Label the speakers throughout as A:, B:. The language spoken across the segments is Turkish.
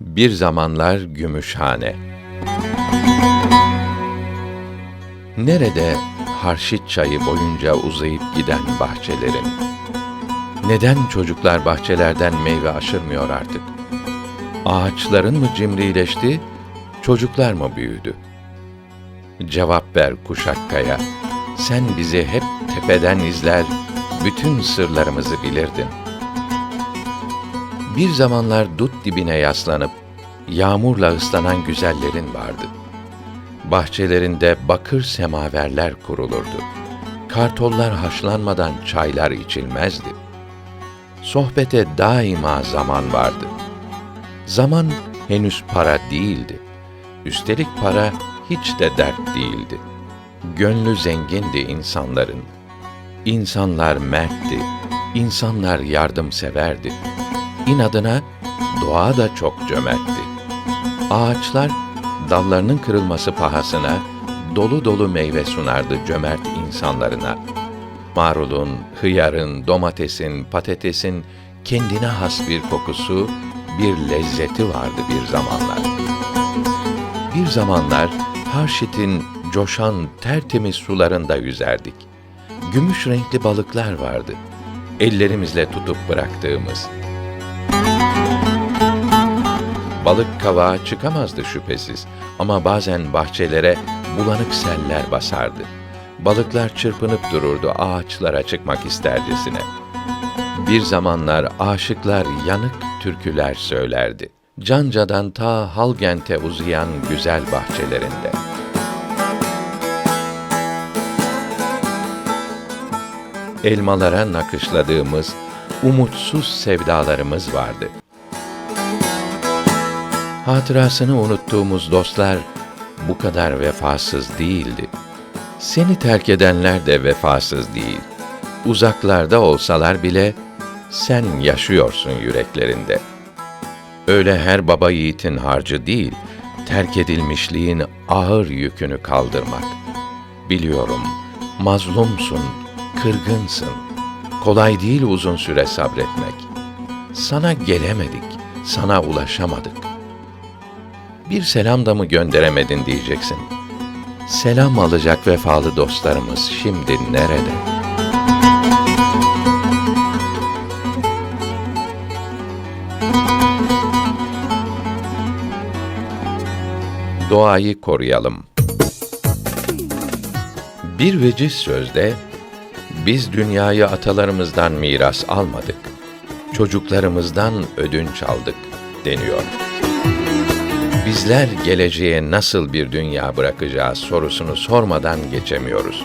A: Bir zamanlar Gümüşhane. Nerede Harşit çayı boyunca uzayıp giden bahçelerin? Neden çocuklar bahçelerden meyve aşırmıyor artık? Ağaçların mı cimrileşti, çocuklar mı büyüdü? Cevap ver kuşakkaya, sen bizi hep tepeden izler, bütün sırlarımızı bilirdin. Bir zamanlar dut dibine yaslanıp yağmurla ıslanan güzellerin vardı. Bahçelerinde bakır semaverler kurulurdu. Kartollar haşlanmadan çaylar içilmezdi. Sohbete daima zaman vardı. Zaman henüz para değildi. Üstelik para hiç de dert değildi. Gönlü zengindi insanların. İnsanlar mertti, insanlar yardımseverdi. İnadına doğa da çok cömertti. Ağaçlar dallarının kırılması pahasına dolu dolu meyve sunardı cömert insanlarına. Marulun, hıyarın, domatesin, patatesin kendine has bir kokusu, bir lezzeti vardı bir zamanlar. Bir zamanlar Harşit'in coşan tertemiz sularında yüzerdik. Gümüş renkli balıklar vardı. Ellerimizle tutup bıraktığımız. Balık kavağa çıkamazdı şüphesiz ama bazen bahçelere bulanık seller basardı. Balıklar çırpınıp dururdu ağaçlara çıkmak istercesine. Bir zamanlar aşıklar yanık türküler söylerdi. Canca'dan ta Halgent'e uzayan güzel bahçelerinde. Elmalara nakışladığımız umutsuz sevdalarımız vardı. Hatırasını unuttuğumuz dostlar bu kadar vefasız değildi. Seni terk edenler de vefasız değil. Uzaklarda olsalar bile sen yaşıyorsun yüreklerinde. Öyle her baba yiğitin harcı değil, terk edilmişliğin ağır yükünü kaldırmak. Biliyorum, mazlumsun, kırgınsın. Kolay değil uzun süre sabretmek. Sana gelemedik, sana ulaşamadık. Bir selam da mı gönderemedin diyeceksin. Selam alacak vefalı dostlarımız şimdi nerede? Doğayı koruyalım. Bir veciz sözde biz dünyayı atalarımızdan miras almadık. Çocuklarımızdan ödünç aldık deniyor. Bizler geleceğe nasıl bir dünya bırakacağız sorusunu sormadan geçemiyoruz.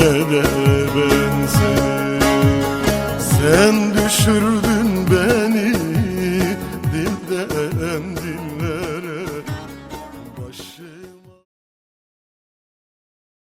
B: de ben Sen düşürdün